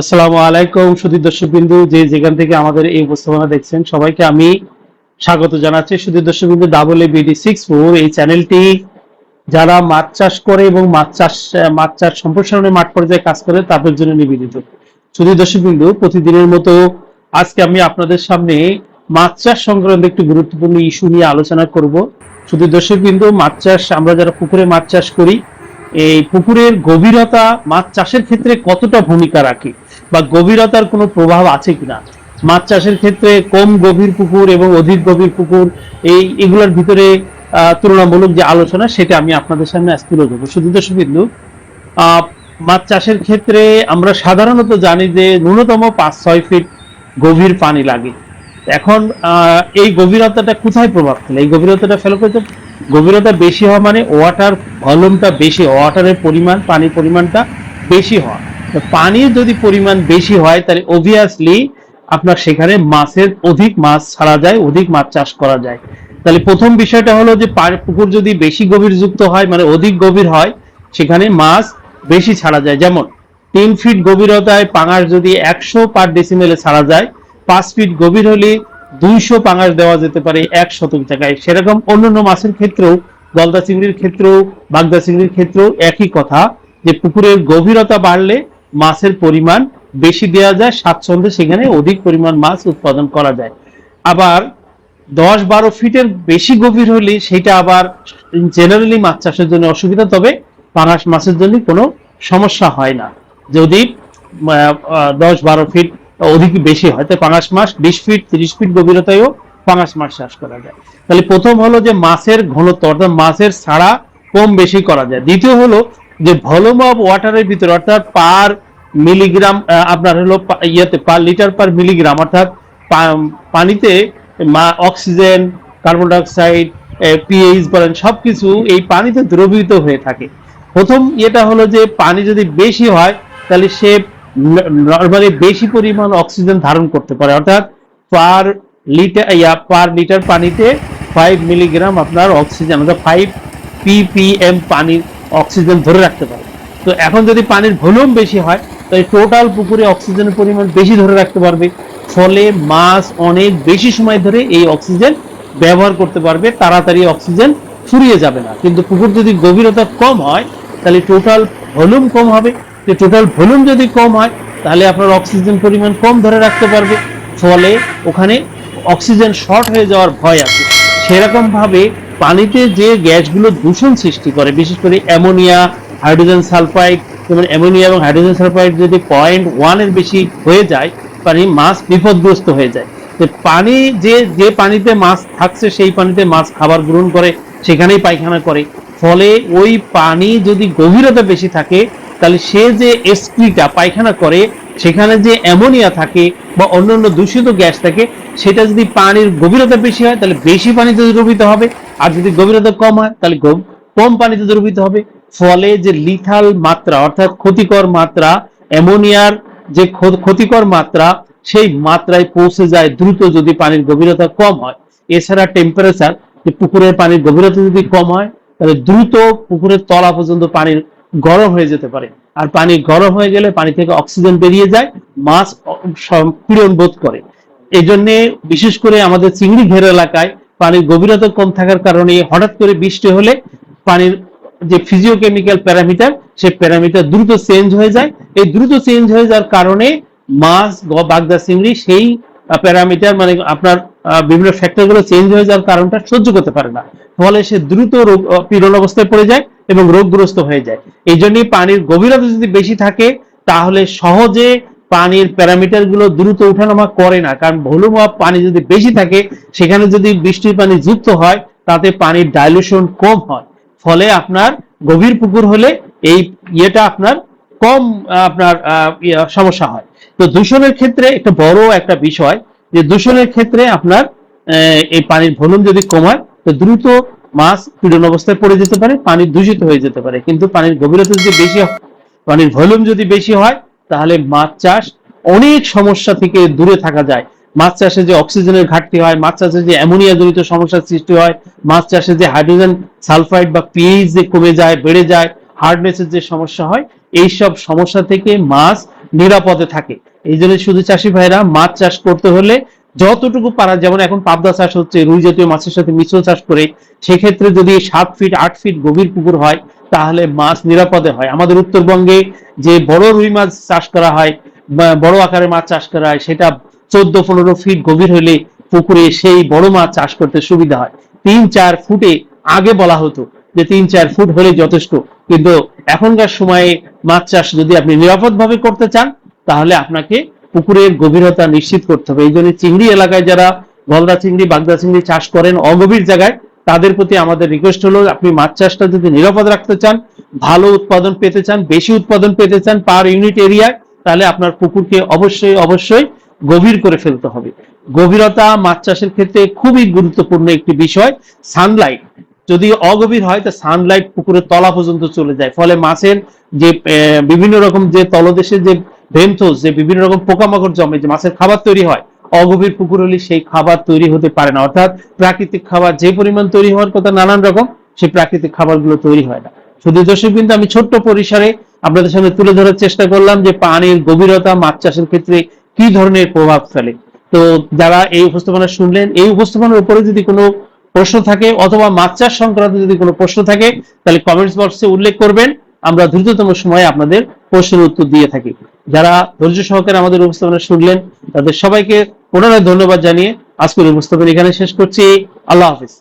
আসসালামু আলাইকুম সুধীর দর্শক বিন্দু যে যেখান থেকে আমাদের এই উপস্থাপনা দেখছেন সবাইকে আমি স্বাগত জানাচ্ছি। সুধীর দর্শক বিন্দু double A BD six four এই চ্যানেলটি যারা মাছ চাষ করে এবং মাছ চাষ মাছ চাষ সম্প্রসারণে মাঠ পর্যায়ে কাজ করে, তাদের জন্য নিবেদিত। সুধীর দর্শক বিন্দু প্রতিদিনের মতো আজকে আমি আপনাদের সামনে মাছ চাষ সংক্রান্ত একটি গুরুত্বপূর্ণ ইস্যু নিয়ে আলোচনা করব। সুধীর দর্শক বিন্দু মাছ চাষ, আমরা যারা পুকুরে মাছ চাষ করি এই পুকুরের গভীরতা মাছ চাষের ক্ষেত্রে কতটা ভূমিকা রাখে? বা গভীরতার কোনো প্রভাব আছে কিনা? মাছ চাষের ক্ষেত্রে কম গভীর পুকুর এবং অধিক গভীর পুকুর, এই এগুলোর ভিতরে তুলনামূলক যে আলোচনা, সেটা আমি আপনাদের সামনে আজ তুলে ধরবো। শুধু দর্শক বিন্দু মাছ চাষের ক্ষেত্রে আমরা সাধারণত জানি যে ন্যূনতম পাঁচ ছয় ফিট গভীর পানি লাগে। এখন এই গভীরতাটা কোথায় প্রভাব ফেলে? এই গভীরতাটা ফেলে গভীরতা বেশি হওয়া মানে ওয়াটার ভলিউমটা বেশি ওয়াটারের পরিমাণ, পানির পরিমাণটা বেশি হওয়া। পানির যদি পরিমাণ বেশি হয়, তাহলে অবভিয়াসলি আপনার সেখানে মাছের অধিক মাছ ছাড়া যায়, অধিক মাছ চাষ করা যায়। তাহলে প্রথম বিষয়টা হলো যে পুকুর যদি বেশি গভীর যুক্ত হয় মানে অধিক গভীর হয়, সেখানে মাছ বেশি ছাড়া যায়। যেমন, তিন ফিট গভীরতায় পাঙাশ যদি একশো পার ডেসিমেলে ছাড়া যায়, পাঁচ ফিট গভীর হলে দুইশো পাঙাশ দেওয়া যেতে পারে এক শতক জায়গায়। সেরকম অন্যান্য মাছের ক্ষেত্রেও, গলদা চিংড়ির ক্ষেত্রেও, বাগদা চিংড়ির ক্ষেত্রেও একই কথা, যে পুকুরের গভীরতা বাড়লে মাছের পরিমাণ বেশি দেওয়া যায়, স্বাচ্ছন্দ্যে সেখানে অধিক পরিমাণ মাছ উৎপাদন করা যায়। আবার দশ বারো ফিটের বেশি গভীর হলে সেটা আবার জেনারেলি মাছ চাষের জন্য অসুবিধা, তবে পাঙাশ মাছের জন্য কোনো সমস্যা হয় না। যদি দশ বারো ফিট অধিক বেশি হয়। তাই পাঙাশ মাছ বিশ ফিট, তিরিশ ফিট গভীরতায়ও পাঙাশ মাছ চাষ করা যায়। তাহলে প্রথম হলো যে মাছের ঘনত্ব, অর্থাৎ মাছের ছাড়া কম বেশি করা যায়। দ্বিতীয় হলো যে ভলিউম অফ ওয়াটারের ভিতরে, অর্থাৎ পার মিলিগ্রাম আপনার হলো ইয়েতে পার লিটার পার মিলিগ্রাম, অর্থাৎ পানিতে অক্সিজেন, কার্বন ডাইঅক্সাইড পিএইচ বলেন সব কিছু এই পানিতে দ্রবীভূত হয়ে থাকে। প্রথম এটা হলো যে পানি যদি বেশি হয়, তাহলে সে নর্মালি বেশি পরিমাণ অক্সিজেন ধারণ করতে পারে। অর্থাৎ per litre, yeah, per litre পানিতে ফাইভ মিলিগ্রাম আপনার অক্সিজেন, অর্থাৎ ফাইভ পিপিএম পানির অক্সিজেন ধরে রাখতে পারে। তো এখন যদি পানির ভলিউম বেশি হয় তাহলে টোটাল পুকুরে অক্সিজেনের পরিমাণ বেশি ধরে রাখতে পারবে। ফলে মাছ অনেক বেশি সময় ধরে এই অক্সিজেন ব্যবহার করতে পারবে, তাড়াতাড়ি অক্সিজেন ফুরিয়ে যাবে না। কিন্তু পুকুর যদি গভীরতা কম হয়, তাহলে টোটাল ভলিউম কম হবে। যে টোটাল ভলিউম যদি কম হয়, তাহলে আপনার অক্সিজেন পরিমাণ কম ধরে রাখতে পারবে। ফলে ওখানে অক্সিজেন শর্ট হয়ে যাওয়ার ভয় আছে। সেরকম ভাবে পানিতে যে গ্যাসগুলো দূষণ সৃষ্টি করে, বিশেষ করে অ্যামোনিয়া, হাইড্রোজেন সালফাইড, যেমন অ্যামোনিয়া এবং হাইড্রোজেন সালফাইড যদি পয়েন্ট ওয়ানের বেশি হয়ে যায় পানি মাছ বিপদগ্রস্ত হয়ে যায়। পানি যে যে পানিতে মাছ থাকছে, সেই পানিতে মাছ খাবার গ্রহণ করে, সেখানেই পায়খানা করে। ফলে ওই পানি যদি গভীরতা বেশি থাকে তাহলে সে যে এসক্রিটা পায়খানা করে, সেখানে যে অ্যামোনিয়া থাকে বা অন্যান্য দূষিত গ্যাস থাকে, সেটা যদি পানির গভীরতা বেশি হয়, তাহলে বেশি পানিতে দ্রবীত হবে। আর যদি গভীরতা কম হয়, তাহলে কম পানিতে দ্রবীত হবে। ফলে যে লিথাল মাত্রা, অর্থাৎ ক্ষতিকর মাত্রা, অ্যামোনিয়ার যে ক্ষতিকর মাত্রা, সেই মাত্রায় পৌঁছে যায় দ্রুত যদি পানির গভীরতা কম হয়। এছাড়া টেম্পারেচার যে পুকুরের পানির গভীরতা যদি কম হয়, তাহলে দ্রুত পুকুরের তলা পর্যন্ত পানির গরম হয়ে যেতে পারে। আর পানি গরম হয়ে গেলে পানি থেকে অক্সিজেন বেরিয়ে যায়, মাছ পীড়ন বোধ করে। এই জন্যে বিশেষ করে আমাদের চিংড়ি ঘের এলাকায় পানির গভীরতা কম থাকার কারণে হঠাৎ করে বৃষ্টি হলে পানির যে ফিজিওকেমিক্যাল প্যারামিটার সেই প্যারামিটার দ্রুত চেঞ্জ হয়ে যায়। এই দ্রুত চেঞ্জ হয়ে যাওয়ার কারণে মাছ বাগদা চিংড়ি সেই প্যারামিটার মানে আপনার বিভিন্ন ফ্যাক্টরগুলো চেঞ্জ হয়ে যাওয়ার কারণটা সহ্য করতে পারে না। ফলে সে দ্রুত রোগ পীড়ন অবস্থায় পড়ে যায় এবং রোগগ্রস্ত হয়ে যায়। এই জন্যই পানির গভীরতা যদি বেশি থাকে তাহলে সহজে পানির প্যারামিটারগুলো দ্রুত উঠানামা করে না। কারণ ভলিউম অফ পানি যদি বেশি থাকে সেখানে যদি বৃষ্টির পানি যুক্ত হয় তাতে পানির ডাইলুশন কম হয়। ফলে আপনার গভীর পুকুর হলে এই ইয়েটা আপনার কম আপনার ইয়ে, সমস্যা হয়। তো দূষণের ক্ষেত্রে একটা বড় একটা বিষয় যে দূষণের ক্ষেত্রে আপনার এই পানির ভলিউম যদি কমায়, তো দ্রুত মাছ পীড়ন অবস্থায় পড়ে যেতে পারে, পানি দূষিত হয়ে যেতে পারে। কিন্তু পানির গভীরতা যদি বেশি পানির ভলিউম যদি বেশি হয়, তাহলে মাছ চাষ অনেক সমস্যা থেকে দূরে থাকা যায়। মাছ চাষে যে অক্সিজেনের ঘাটতি হয়, মাছ চাষে যে অ্যামোনিয়া জনিত সমস্যার সৃষ্টি হয়, মাছ চাষে যে হাইড্রোজেন সালফাইড বা পিএইচ যে কমে যায়, বেড়ে যায় হার্ডনেসের যে সমস্যা হয়, এইসব সমস্যা থেকে মাছ নিরাপদে থাকে। এই জন্য শুধু চাষি ভাইরা মাছ চাষ করতে হলে যতটুকু পারা, যেমন এখন পাবদা চাষ হচ্ছে, রুই জাতীয় মাছের সাথে মিশ্র চাষ করে, সেক্ষেত্রে যদি সাত ফিট আট ফিট গভীর পুকুর হয়, তাহলে মাছ নিরাপদে হয়। আমাদের উত্তরবঙ্গে যে বড় রুই মাছ চাষ করা হয় বড় আকারে মাছ চাষ করা হয়, সেটা চোদ্দ, পনেরো ফিট গভীর হলে পুকুরে সেই বড় মাছ চাষ করতে সুবিধা হয়। তিন, চার ফুটে আগে বলা হতো। যে তিন চার ফুট হলে যথেষ্ট। কিন্তু এখনকার সময়ে মাছ চাষ যদি আপনি নিরাপদ ভাবে করতে চান, তাহলে আপনাকে পুকুরের গভীরতা নিশ্চিত করতে হবে। এই জন্য চিংড়ি এলাকায় যারা গলদা চিংড়ি, বাগদা চিংড়ি চাষ করেন অগভীর জায়গায়, তাদের প্রতি আমাদের রিকোয়েস্ট হলো, আপনি মাছ চাষটা যদি নিরাপদ রাখতে চান, ভালো উৎপাদন পেতে চান, বেশি উৎপাদন পেতে চান পার ইউনিট এরিয়ায় তাহলে আপনার পুকুরকে অবশ্যই অবশ্যই গভীর করে ফেলতে হবে। গভীরতা মাছ চাষের ক্ষেত্রে খুবই গুরুত্বপূর্ণ একটি বিষয় সানলাইট যদি অগভীর হয়, তা সানলাইট পুকুরের তলা পর্যন্ত চলে যায়। ফলে মাছের যে বিভিন্ন রকম যে তলদেশে যে ভেন্থোস, যে বিভিন্ন রকম পোকামাকড় জমে, যে মাছের খাবার তৈরি হয়, অগভীর পুকুর হলে সেই খাবার তৈরি হতে পারে না। অর্থাৎ প্রাকৃতিক খাবার যে পরিমাণ তৈরি হওয়ার কথা নানান রকম, সেই প্রাকৃতিক খাবারগুলো তৈরি হয় না। শুধু দর্শক কিন্তু আমি ছোট্ট পরিসরে আপনাদের সামনে তুলে ধরার চেষ্টা করলাম যে পানির গভীরতা, মাছ চাষের ক্ষেত্রে কি ধরনের প্রভাব ফেলে। তো যারা এই উপস্থাপনা শুনলেন, এই উপস্থাপনার উপরে যদি কোনো প্রশ্ন থাকে অথবা মাছ চাষ সংক্রান্ত যদি কোনো প্রশ্ন থাকে, তাহলে কমেন্টস বক্সে উল্লেখ করবেন। আমরা দ্রুততম সময়ে আপনাদের প্রশ্নের উত্তর দিয়ে থাকি। যারা ধৈর্য সহকারে আমাদের উপস্থাপনা শুনলেন, তাদের সবাইকে পুনরায় ধন্যবাদ জানিয়ে আজকের উপস্থাপনা এখানে শেষ করছি। আল্লাহ হাফিজ।